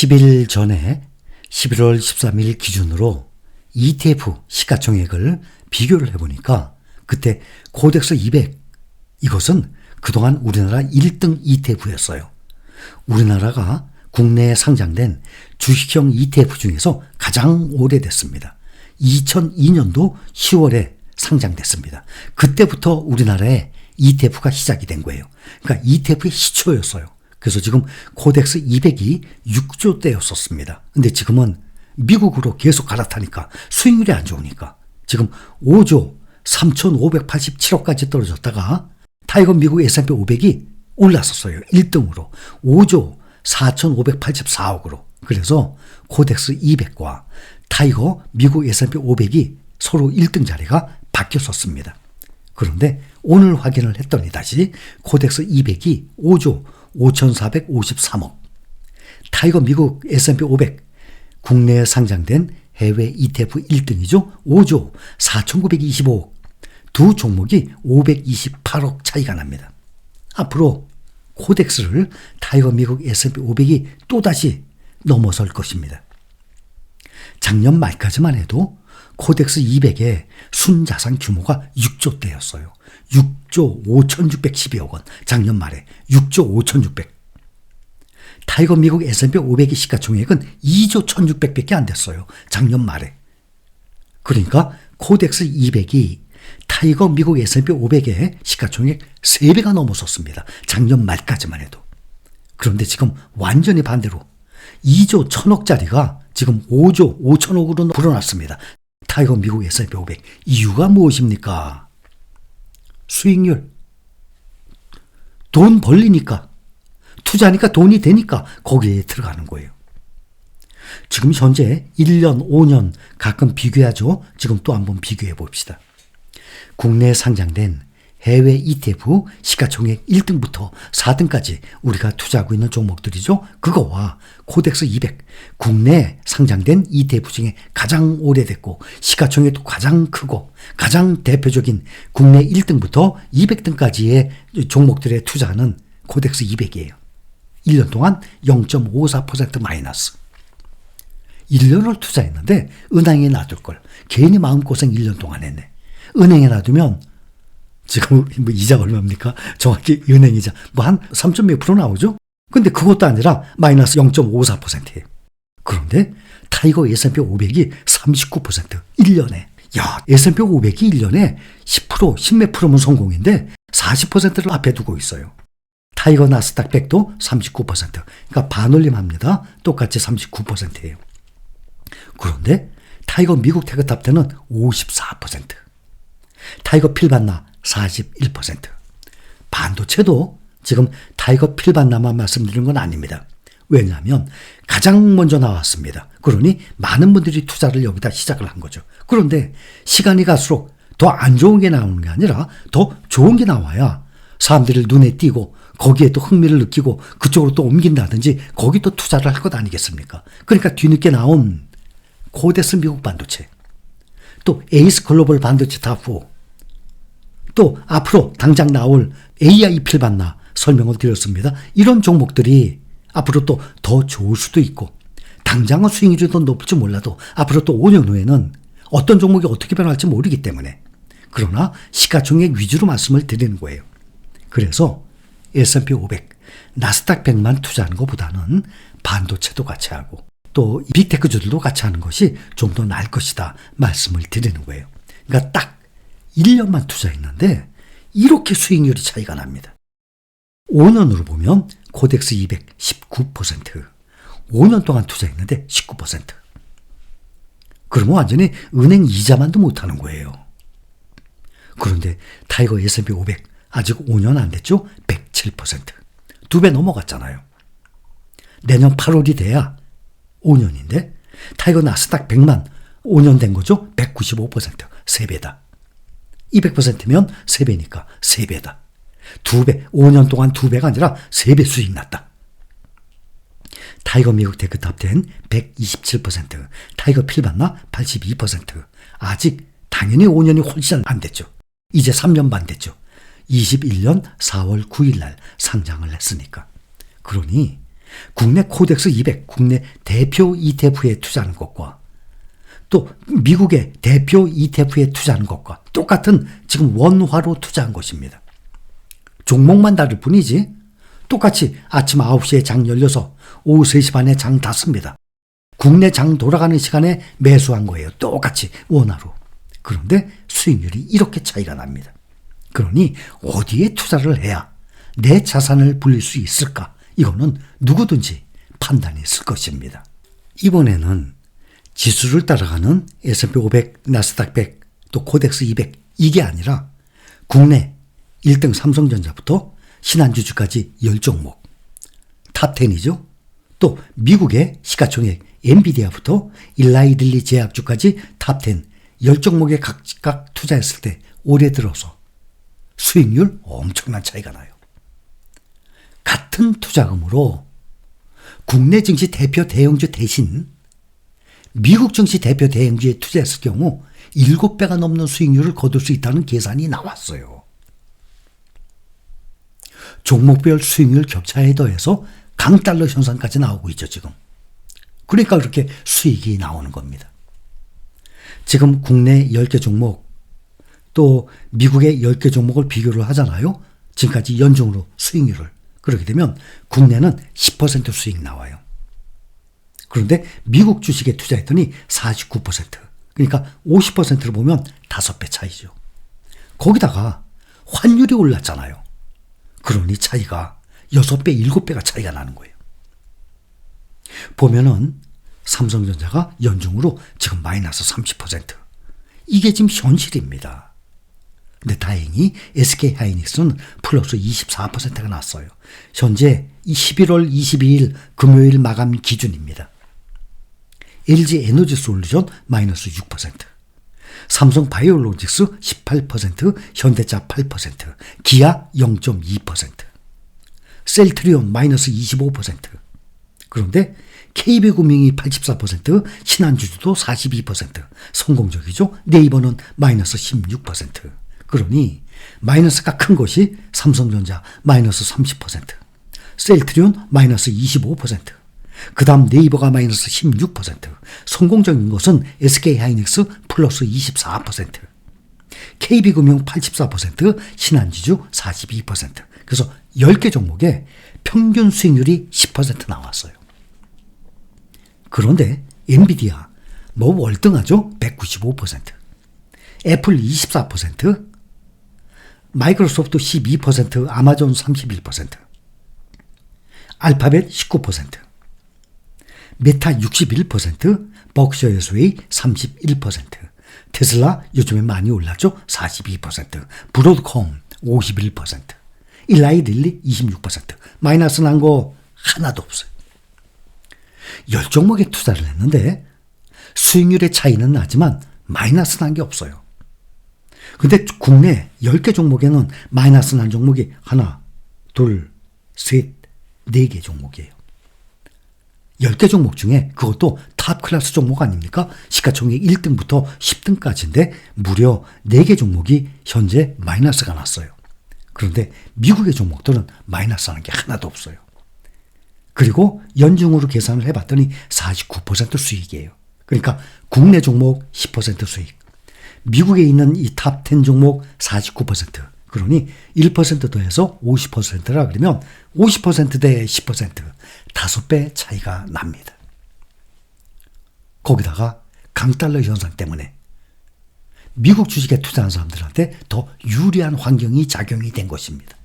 10일 전에 11월 13일 기준으로 ETF 시가총액을 비교를 해보니까 그때 코덱스 200 이것은 그동안 우리나라 1등 ETF였어요. 우리나라가 국내에 상장된 주식형 ETF 중에서 가장 오래됐습니다. 2002년도 10월에 상장됐습니다. 그때부터 우리나라에 ETF가 시작이 된 거예요. 그러니까 ETF의 시초였어요. 그래서 지금 코덱스 200이 6조 대였었습니다. 근데 지금은 미국으로 계속 갈아타니까 수익률이 안 좋으니까 지금 5조 3,587억까지 떨어졌다가 타이거 미국 S&P 500이 올랐었어요. 1등으로 5조 4,584억으로. 그래서 코덱스 200과 타이거 미국 S&P 500이 서로 1등 자리가 바뀌었었습니다. 그런데 오늘 확인을 했더니 다시 코덱스 200이 5조 5,453억, 타이거 미국 S&P 500 국내에 상장된 해외 ETF 1등이죠. 5조 4,925억. 두 종목이 528억 차이가 납니다. 앞으로 코덱스를 타이거 미국 S&P 500이 또다시 넘어설 것입니다. 작년 말까지만 해도 코덱스 200의 순자산 규모가 6조 대였어요. 6조 5,612억 원. 작년 말에 6조 5,600. 타이거 미국 S&P 500의 시가총액은 2조 1,600밖에 안 됐어요. 작년 말에. 그러니까 코덱스 200이 타이거 미국 S&P 500의 시가총액 3배가 넘어섰습니다. 작년 말까지만 해도. 그런데 지금 완전히 반대로 2조 1000억짜리가 지금 5조 5천억으로 불어났습니다. 타이거 미국 S&P 500. 이유가 무엇입니까? 수익률. 돈 벌리니까. 투자하니까 돈이 되니까 거기에 들어가는 거예요. 지금 현재 1년, 5년 가끔 비교하죠. 지금 또 한번 비교해 봅시다. 국내에 상장된 해외 ETF 시가총액 1등부터 4등까지 우리가 투자하고 있는 종목들이죠. 그거와 코덱스 200 국내 상장된 ETF 중에 가장 오래됐고 시가총액도 가장 크고 가장 대표적인 국내 1등부터 200등까지의 종목들에 투자하는 코덱스 200이에요. 1년 동안 0.54% 마이너스. 1년을 투자했는데 은행에 놔둘 걸 괜히 마음고생 1년 동안 했네. 은행에 놔두면 지금 뭐 이자가 얼마입니까? 정확히 은행 이자 뭐 한 3.몇 프로 나오죠? 근데 그것도 아니라 마이너스 0.54%예요. 그런데 타이거 S&P 500이 39% 1년에 야 S&P 500이 1년에 10% 10몇 프로면 성공인데 40%를 앞에 두고 있어요. 타이거 나스닥 100도 39% 그러니까 반올림합니다. 똑같이 39%예요. 그런데 타이거 미국 테크탑10은 54%. 타이거 필반나 41%. 반도체도 지금 타이거 필반나만 말씀드린 건 아닙니다. 왜냐하면 가장 먼저 나왔습니다. 그러니 많은 분들이 투자를 여기다 시작을 한 거죠. 그런데 시간이 갈수록 더 안 좋은 게 나오는 게 아니라 더 좋은 게 나와야 사람들이 눈에 띄고 거기에 또 흥미를 느끼고 그쪽으로 또 옮긴다든지 거기 또 투자를 할 것 아니겠습니까? 그러니까 뒤늦게 나온 코데스 미국 반도체, 또 에이스 글로벌 반도체 탑4, 또 앞으로 당장 나올 AI 필반나 설명을 드렸습니다. 이런 종목들이 앞으로 또 더 좋을 수도 있고 당장은 수익률이 더 높을지 몰라도 앞으로 또 5년 후에는 어떤 종목이 어떻게 변할지 모르기 때문에 그러나 시가총액 위주로 말씀을 드리는 거예요. 그래서 S&P 500, 나스닥 100만 투자하는 것보다는 반도체도 같이 하고 또 빅테크주들도 같이 하는 것이 좀 더 나을 것이다 말씀을 드리는 거예요. 그러니까 딱 1년만 투자했는데 이렇게 수익률이 차이가 납니다. 5년으로 보면 코덱스 200 19%, 5년 동안 투자했는데 19%. 그러면 완전히 은행 이자만도 못하는 거예요. 그런데 타이거 S&P 500 아직 5년 안 됐죠? 107%. 두 배 넘어갔잖아요. 내년 8월이 돼야 5년인데 타이거 나스닥 100만 5년 된 거죠? 195%. 3배다. 200%면 3배니까 3배다. 2배, 5년 동안 2배가 아니라 3배 수익 났다. 타이거 미국 테크탑10 127%, 타이거 필반나 82%. 아직 당연히 5년이 훨씬 안 됐죠. 이제 3년 반 됐죠. 21년 4월 9일 날 상장을 했으니까. 그러니 국내 코덱스 200, 국내 대표 ETF에 투자하는 것과 또 미국의 대표 ETF에 투자하는 것과 똑같은 지금 원화로 투자한 것입니다. 종목만 다를 뿐이지 똑같이 아침 9시에 장 열려서 오후 3시 반에 장 닫습니다. 국내 장 돌아가는 시간에 매수한 거예요. 똑같이 원화로. 그런데 수익률이 이렇게 차이가 납니다. 그러니 어디에 투자를 해야 내 자산을 불릴 수 있을까? 이거는 누구든지 판단이 있을 것입니다. 이번에는 지수를 따라가는 S&P 500, 나스닥 100, 또 코덱스 200 이게 아니라 국내 1등 삼성전자부터 신한주주까지 10종목 탑10이죠. 또 미국의 시가총액 엔비디아부터 일라이딜리 제약주까지 탑10 10종목에 각각 투자했을 때 올해 들어서 수익률 엄청난 차이가 나요. 같은 투자금으로 국내 증시 대표 대형주 대신 미국 증시 대표 대형주에 투자했을 경우 7배가 넘는 수익률을 거둘 수 있다는 계산이 나왔어요. 종목별 수익률 격차에 더해서 강달러 현상까지 나오고 있죠, 지금. 그러니까 그렇게 수익이 나오는 겁니다. 지금 국내 10개 종목 또 미국의 10개 종목을 비교를 하잖아요. 지금까지 연중으로 수익률을. 그렇게 되면 국내는 10% 수익 나와요. 그런데 미국 주식에 투자했더니 49%. 그러니까 50%를 보면 5배 차이죠. 거기다가 환율이 올랐잖아요. 그러니 차이가 6배, 7배가 차이가 나는 거예요. 보면은 삼성전자가 연중으로 지금 마이너스 30%. 이게 지금 현실입니다. 근데 다행히 SK 하이닉스는 플러스 24%가 났어요. 현재 11월 22일 금요일 마감 기준입니다. LG 에너지 솔루션 마이너스 6%, 삼성 바이오로직스 18%, 현대차 8%, 기아 0.2%, 셀트리온 마이너스 25%. 그런데 KB금융이 84%, 신한주주도 42%, 성공적이죠. 네이버는 마이너스 16%. 그러니 마이너스가 큰 것이 삼성전자 마이너스 30%, 셀트리온 마이너스 25%, 그 다음 네이버가 마이너스 16%, 성공적인 것은 SK하이닉스 플러스 24%, KB금융 84%, 신한지주 42%. 그래서 10개 종목에 평균 수익률이 10% 나왔어요. 그런데 엔비디아 뭐 월등하죠? 195%. 애플 24%, 마이크로소프트 12%, 아마존 31%, 알파벳 19%, 메타 61%, 벅셔에스웨이 31%, 테슬라 요즘에 많이 올랐죠? 42%, 브로드콤 51%, 일라이딜리 26%, 마이너스 난 거 하나도 없어요. 10종목에 투자를 했는데 수익률의 차이는 나지만 마이너스 난 게 없어요. 근데 국내 10개 종목에는 마이너스 난 종목이 하나, 둘, 셋, 네 개 종목이에요. 10개 종목 중에 그것도 탑 클래스 종목 아닙니까? 시가총액 1등부터 10등까지인데 무려 4개 종목이 현재 마이너스가 났어요. 그런데 미국의 종목들은 마이너스 하는 게 하나도 없어요. 그리고 연중으로 계산을 해봤더니 49% 수익이에요. 그러니까 국내 종목 10% 수익, 미국에 있는 이 탑 10 종목 49%. 그러니 1% 더해서 50%라 그러면 50%대 10%, 5배 차이가 납니다. 거기다가 강달러 현상 때문에 미국 주식에 투자한 사람들한테 더 유리한 환경이 작용이 된 것입니다.